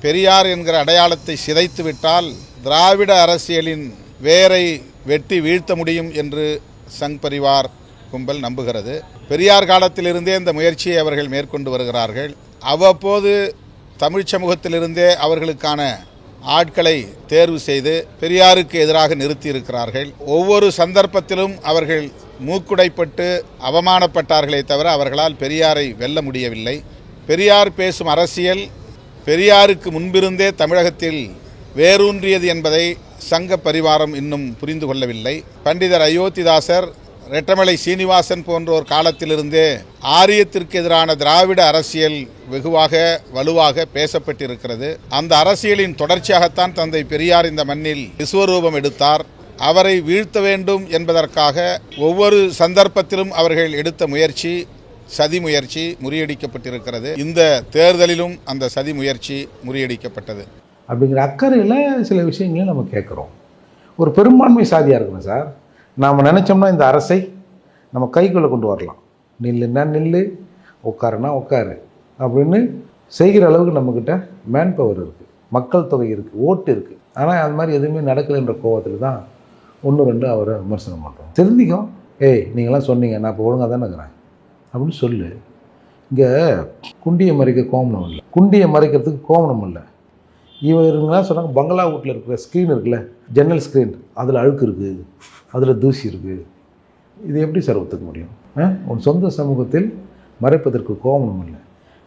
பெரியார் என்கிற அடையாளத்தை சிதைத்து விட்டால் திராவிட அரசியலின் வேரை வெட்டி வீழ்த்த முடியும் என்று சங் பரிவார் கும்பல் நம்புகிறது. பெரியார் காலத்திலிருந்தே இந்த முயற்சியை அவர்கள் மேற்கொண்டு வருகிறார்கள். அவ்வப்போது தமிழ்ச் சமூகத்திலிருந்தே அவர்களுக்கான ஆட்களை தேர்வு செய்து பெரியாருக்கு எதிராக நிறுத்தியிருக்கிறார்கள். ஒவ்வொரு சந்தர்ப்பத்திலும் அவர்கள் மூக்குடைப்பட்டு அவமானப்பட்டார்களே தவிர அவர்களால் பெரியாரை வெல்ல முடியவில்லை. பெரியார் பேசும் அரசியல் பெரியாருக்கு முன்பிருந்தே தமிழகத்தில் வேரூன்றியது என்பதை சங்க பரிவாரம் இன்னும் புரிந்து கொள்ளவில்லை. பண்டிதர் அயோத்திதாசர் ரெட்டமலை சீனிவாசன் போன்றோர் காலத்திலிருந்தே ஆரியத்திற்கு எதிரான திராவிட அரசியல் வெகுவாக வலுவாக பேசப்பட்டிருக்கிறது. அந்த அரசியலின் தொடர்ச்சியாகத்தான் தந்தை பெரியார் இந்த மண்ணில் விஸ்வரூபம் எடுத்தார். அவரை வீழ்த்த வேண்டும் என்பதற்காக ஒவ்வொரு சந்தர்ப்பத்திலும் அவர்கள் எடுத்த முயற்சி சதி முயற்சி முறியடிக்கப்பட்டிருக்கிறது. இந்த தேர்தலிலும் அந்த சதி முயற்சி முறியடிக்கப்பட்டது. அப்படிங்கிற அக்கறையில் சில விஷயங்களை நம்ம கேட்குறோம். ஒரு பெரும்பான்மை சாதியாக இருக்கணும் சார். நாம் நினச்சோம்னா இந்த அரசை நம்ம கைக்குள்ளே கொண்டு வரலாம். நில்லுன்னா நில்லு உட்காருனா உட்காரு அப்படின்னு செய்கிற அளவுக்கு நம்மக்கிட்ட மேன் பவர் இருக்குது மக்கள் தொகை இருக்குது ஓட்டு இருக்குது ஆனால் அது மாதிரி எதுவுமே நடக்கலைன்ற கோவத்தில் தான் ஒன்று ரெண்டு அவரை விமர்சனம் பண்ணுறோம் தெரிஞ்சிக்கும் ஏய் நீங்களாம் சொன்னீங்க நான் இப்போ ஒழுங்காக தானே இருக்கிறேன். அப்படின்னு சொல்லு. இங்கே குண்டியை மறைக்க கோமணம் இல்லை. குண்டியை மறைக்கிறதுக்கு கோமணம் இல்லை. இவருங்களாம் சொன்னாங்க பங்களா வீட்டில் இருக்கிற ஸ்க்ரீன் இருக்குல்ல ஜன்னல் ஸ்க்ரீன் அதில் அழுக்கு இருக்குது அதில் தூசி இருக்குது இது எப்படி சார் ஒத்துக்க முடியும்? ஆ? உன் சொந்த சமூகத்தில் மறைப்பதற்கு கோமணம் இல்லை.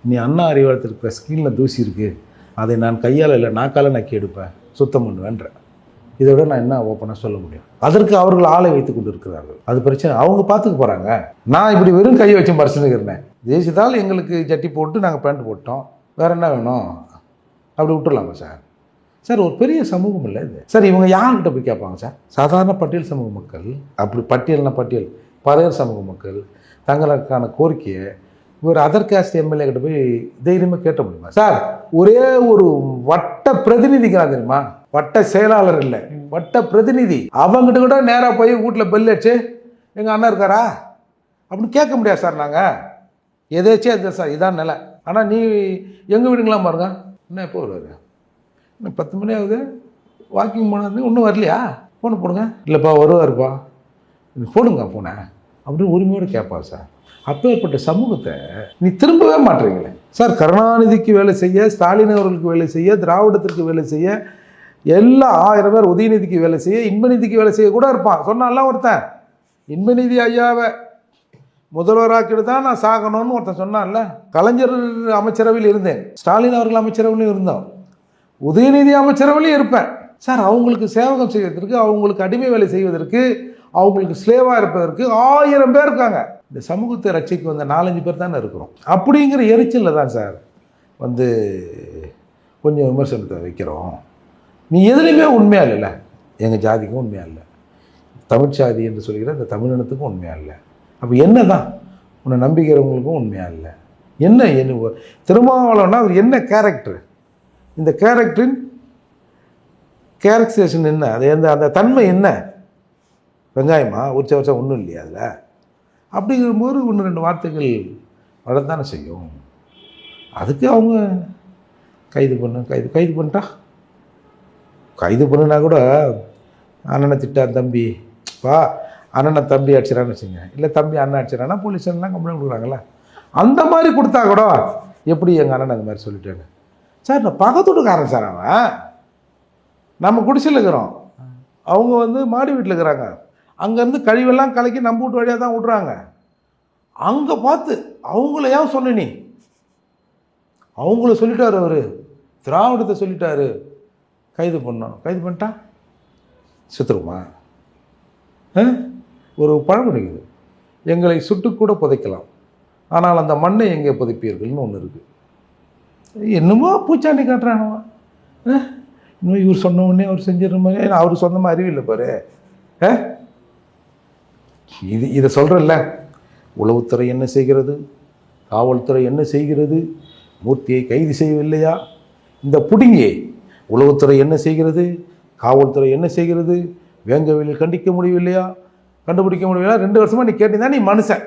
நீ அண்ணா அறிவாளத்தில் இருக்கிற ஸ்க்ரீனில் தூசி இருக்குது அதை நான் கையால் இல்லை நாக்கால் நக்கி எடுப்பேன். சுத்தம் பண்ணுவேன்ற. இதை விட நான் என்ன ஓப்பனாக சொல்ல முடியும்? அதற்கு அவர்கள் ஆளை வைத்து கொண்டு இருக்கிறார்கள் அது பிரச்சனை. அவங்க பார்த்துக்க போகிறாங்க நான் இப்படி வெறும் கையை வச்சு மறைச்சுன்னு தேசியத்தால் எங்களுக்கு ஜட்டி போட்டு நாங்கள் பேண்ட் போட்டோம். வேறு என்ன வேணும்? அப்படி விட்டுடலாமா சார்? சார் ஒரு பெரிய சமூகம் இல்லை இது. சார் இவங்க யார்கிட்ட போய் கேட்பாங்க சார்? சாதாரண பட்டியல் சமூக மக்கள் அப்படி பட்டியல்னா பட்டியல்? பறையர் சமூக மக்கள் தங்களுக்கான கோரிக்கையை இவர் அதர் காஸ்ட் எம்எல்ஏ கிட்ட போய் தைரியமாக கேட்ட முடியுமா? சார் ஒரே ஒரு வட்ட பிரதிநிதிக்கிறான் தெரியுமா? வட்ட செயலாளர் இல்லை. வட்ட பிரதிநிதி. அவங்ககிட்ட கூட நேராக போய் வீட்டில் பெல் அடிச்சு எங்கள் அண்ணன் இருக்காரா? அப்படின்னு கேட்க முடியாது சார் நாங்கள் எதேச்சும் அது சார் இதான் நிலை. ஆனால் நீ எங்கள் வீடுங்களாம் பாருங்க. என்ன எப்போ வருவார்? இன்னும் பத்து மணி ஆகுது. வாக்கிங் போனது இன்னும் வரலையா? ஃபோனை போடுங்க. இல்லைப்பா வருவாருப்பா. போடுங்க ஃபோனை அப்படின்னு உரிமையோடு கேட்பா சார். அப்பேற்பட்ட சமூகத்தை நீ திரும்பவே மாட்டுறீங்களே சார் கருணாநிதிக்கு வேலை செய்ய ஸ்டாலின் அவர்களுக்கு வேலை செய்ய திராவிடத்திற்கு வேலை செய்ய எல்லா ஆயிரம் பேர் உதயநிதிக்கு வேலை செய்ய இன்பநிதிக்கு வேலை செய்ய கூட இருப்பான். சொன்னான்லாம் ஒருத்தன் இன்பநிதி ஐயாவை முதல்வராக்கிட்டு தான் நான் சாகணும்னு ஒருத்தன் சொன்னான்ல. கலைஞர் அமைச்சரவையில் இருந்தேன். ஸ்டாலின் அவர்கள் அமைச்சரவையிலும் இருந்தோம். உதயநிதி அமைச்சரவையிலும் இருப்பேன். சார் அவங்களுக்கு சேவகம் செய்வதற்கு அவங்களுக்கு அடிமை வேலை செய்வதற்கு அவங்களுக்கு ஸ்லேவாக இருப்பதற்கு ஆயிரம் பேர் இருக்காங்க. இந்த சமூகத்தை ரட்சிக்கு வந்த நாலஞ்சு பேர் தானே இருக்கிறோம். அப்படிங்கிற எரிச்சலில் தான் சார் வந்து கொஞ்சம் விமர்சனத்தை வைக்கிறோம். நீ எதுலேயுமே உண்மையாக இல்லைல்ல. எங்கள் ஜாதிக்கும் உண்மையாக இல்லை. தமிழ் சாதி என்று சொல்கிற இந்த தமிழினத்துக்கும் உண்மையாக இல்லை. அப்போ என்ன தான் உன்னை நம்பிக்கிறவங்களுக்கும் உண்மையாக இல்லை. என்ன என்ன திருமாவளவனா அவர் என்ன கேரக்டர் இந்த கேரக்டரின் கேரக்டரைசேஷன் என்ன? அது எந்த அந்த தன்மை என்ன? வெங்காயமா? உச்ச வருஷம் ஒன்றும் இல்லையா அதில்? அப்படிங்கும்போது ஒன்று ரெண்டு வார்த்தைகள் வளர்த்தானே செய்யும். அதுக்கு அவங்க கைது பண்ண கைது கைது பண்ணிட்டா கைது பண்ணுனா கூட அண்ணனை திட்டார் தம்பி. வா அண்ணனை தம்பி அடிச்சிடான்னு வச்சுங்க. இல்லை தம்பி அண்ணன் அடிச்சிடானா போலீஸ்லாம் கம்ப்ளைண்ட் கொடுக்குறாங்களா அந்த மாதிரி கொடுத்தா கூட எப்படி எங்கள் அண்ணன் அந்த மாதிரி சொல்லிட்டேன்னு சார் நான் பக்கத்துட்டுக்காரன் சார் அவன். நம்ம குடிசையில் இருக்கிறோம். அவங்க வந்து மாடி வீட்டில் இருக்கிறாங்க. அங்கேருந்து கழிவெல்லாம் கலக்கி நம்ம வீட்டு வழியாக தான் விட்றாங்க. அங்கே பார்த்து அவங்கள ஏன் சொன்ன நீ? அவங்கள சொல்லிட்டாரு அவர். திராவிடத்தை சொல்லிட்டாரு. கைது பண்ணோம் கைது பண்ணிட்டா? சுத்துருமா ஆ? ஒரு பழம் இருக்குது. எங்களை சுட்டுக்கூட புதைக்கலாம். ஆனால் அந்த மண்ணை எங்கே புதைப்பீர்கள்னு ஒன்று இருக்குது என்னமோ பூச்சாண்டி காட்டுறானவா இன்னும் இவர் சொன்ன உடனே அவர் செஞ்சிடுற மாதிரி அவர் சொந்தமாக அறிவில்லை பாரு. ஆ? இது இதை சொல்கிறல்ல உளவுத்துறை என்ன செய்கிறது? காவல்துறை என்ன செய்கிறது? மூர்த்தியை கைது செய்யவில்லையா? இந்த புடுங்கியை உளவுத்துறை என்ன செய்கிறது? காவல்துறை என்ன செய்கிறது? வேங்கவில்லை கண்டிக்க முடியவில்லையா? கண்டுபிடிக்க முடியவில்லையா? ரெண்டு வருஷமாக நீ கேட்டீங்கன்னா நீ மனுஷன்.